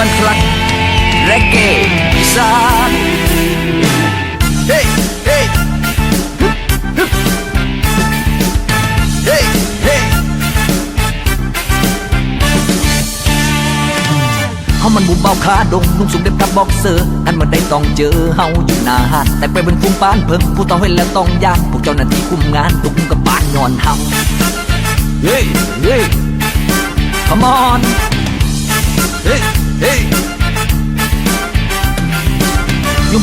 มันคลักเรเกอีสานเฮ้เฮ้ฮึบฮึบเฮ้เฮ้เฮามันบุมเบาขาดงนุ่งสูงเด็บกับบ็อกเซอร์อันมันได้ต้องเจอเฮาอยู่หน้าหาดแต่ไปเป็นฟุ้งปานเพิ่งผู้ต้องเห็นแล้วต้องย่างพวกเจ้าหน้าที่คุมงานตุกกับปานนอนเฮาเฮ้เฮ้ Come on เฮ้ เฮ้ย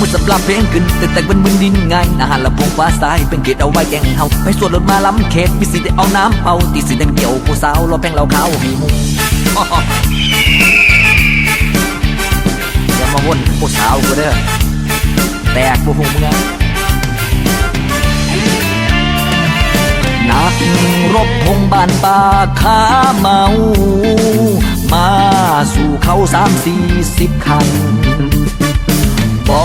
มือสำหรับเพลงขึ้นแต่แต่เป็นมึนดินไงอาหารละพงฟ้าสายเป็นเกตเอาไว้แกงเฮาไปสวนรถมาล้ำเขตมีสิได้เอาน้ำเป่าตีสิแดงเกี่ยวผู้สาวรอแพงเราขาวมีมุงอย่ามาวนผู้สาวกูเด้อแตกผู้หงมึงอะ รบพงบานป่าขาเมา มาสู่เขาสามสี่สิบคันบ่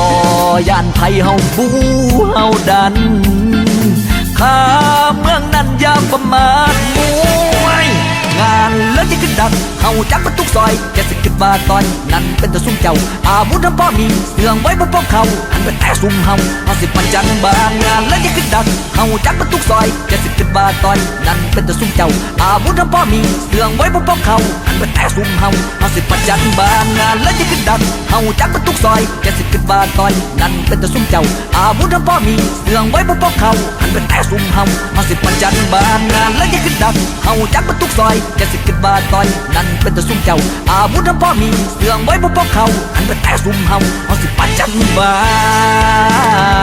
ย่านไทยเฮาบูเฮาดันข้าเมืองนั้นยาประมาทมวย งานเลิกจะขึ้นดังเฮาจักประทุกซอย บาตอน นั้นเป็นต่ซุ่มเจ้า อาวุธทั้งพ่อมีเสื่องไว้บ่พบเขาอันเป็นแต่ซุ่มเฮาเฮาสิปันจันบางงานเลิกจะขึ้นดังเฮาจักประทุกซอยแกสิขึ้นบาตอน นั้นเป็นต่ซุ่มเจ้า อาวุธทั้งพ่อมีเสื่องไว้บ่พบเขาอันเป็นแต่ซุ่มเฮาเฮาสิปันจันบางงานเลิกจะขึ้นดังเฮาจักประทุกซอยแกสิขึ้นบาตอน นั้นเป็นต่ซุ่มเจ้า อาวุธทั้งพ่อมีเสื่องไว้บ่พบเขาอันเป็นแต่ซุ่มเฮาเฮาสิปันจันบางงานเลิกจะขึ้นดังเฮาจักประทุกซอยแกสิขึ้นบาตอน นั้นเป็นต่ซุ่มเจ้า อาวุธทั้งพ่อมีเสื่องไว้บ่พบเขาอันเป็นแต่ซุ่มเฮาเฮาสิปันจันบา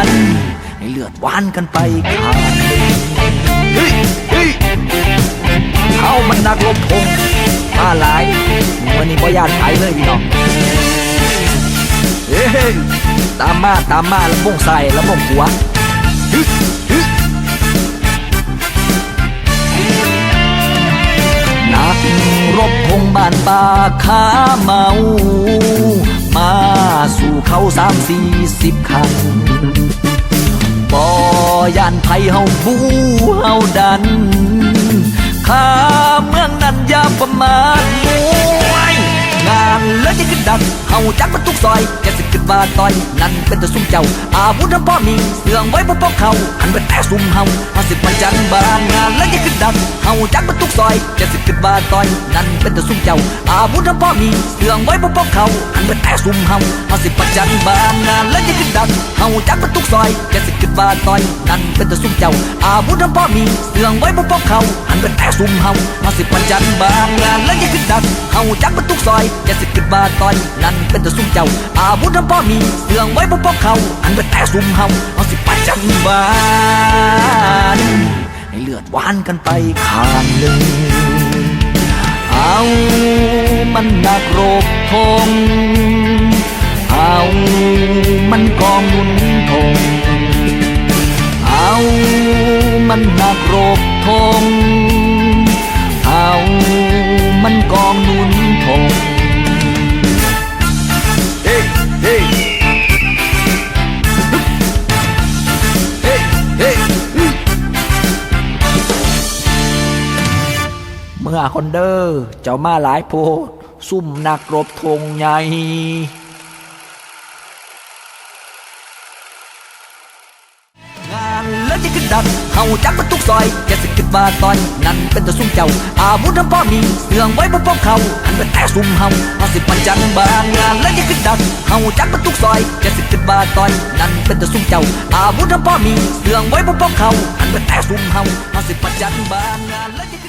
นให้เลือดหวานกันไปขาดเฮ้ยเฮ้ยเขามันนักรบพงมาหลายวันนี้บ่ยานไผเลยพี่น้องเฮ้ยตามมาตามมาแล้วม่งใส่แล้วม่งหัว บ้านป่าขาเมา มาสู่เขาสามสี่สิบคันบ่ย่านไผ่เฮาบูเฮาดันข้าเมืองนั้นยาประมาทมวยงานเลิกจะขึ้นดันเฮาจักประต ซอยแกสิขึ้นบาตอย นั่นเป็นแต่ซุ่มเจ้า อาวุธทั้งพ่อมีเสื่องไว้บ่พบเขาอันเป็นแต่ซุ่มเฮาเฮาสิปันจันบานงานเลิกจะขึ้นดังเฮาจักประทุกซอยแกสิขึ้นบาตอย นั่นเป็นแต่ซุ่มเจ้า อาวุธทั้งพ่อมีเสื่องไว้บ่พบเขาอันเป็นแต่ซุ่มเฮาเฮาสิปันจันบานงานเลิกจะขึ้นดังเฮาจักประทุกซอยแกสิขึ้นบาตอย นั่นเป็นแต่ซุ่มเจ้า อาวุธทั้งพ่อมีเสื่องไว้บ่พบเขาอันเป็นแต่ซุ่มเฮาเฮาสิปันจันบานงานเลิกจะขึ้นดังเฮาจักประทุกซอยแกสิขึ้นบาตอย นั่นเป็นแต่ซุ่มเจ้าอาวุธทั้งพ่อมีเสื่องไว้บ่พบเขาอันเป็นแต่ซุ่มเฮาเอาสิปันจังบานให้เลือดหวานกันไปข้างหนึ่งเอามันนักรบทง มื่อคนเดอร์เจ้ามาหลายโพดซุ่มนักรบธงใหญ่งานเลิกจะขึ้นดังเฮาจักประทุกซอยแกสิขึ้นบาตอน นั่นเป็นต่ซุ่มเจ้า อาวุธทั้งพ่อมีเสื่องไว้บ่พบเขาอันเป็นแต่ซุ่มเฮาเฮาสิปันจันบางงานเลิกจะขึ้นดังเฮาจักประทุกซอยแกสิขึ้นบาตอน นั่นเป็นต่ซุ่มเจ้า อาวุธทั้งพ่อมีเสื่องไว้บ่พบเขาอันเป็นแต่ซุ่มเฮาเฮาสิปันจันบางงานเลิกจะขึ้นดัง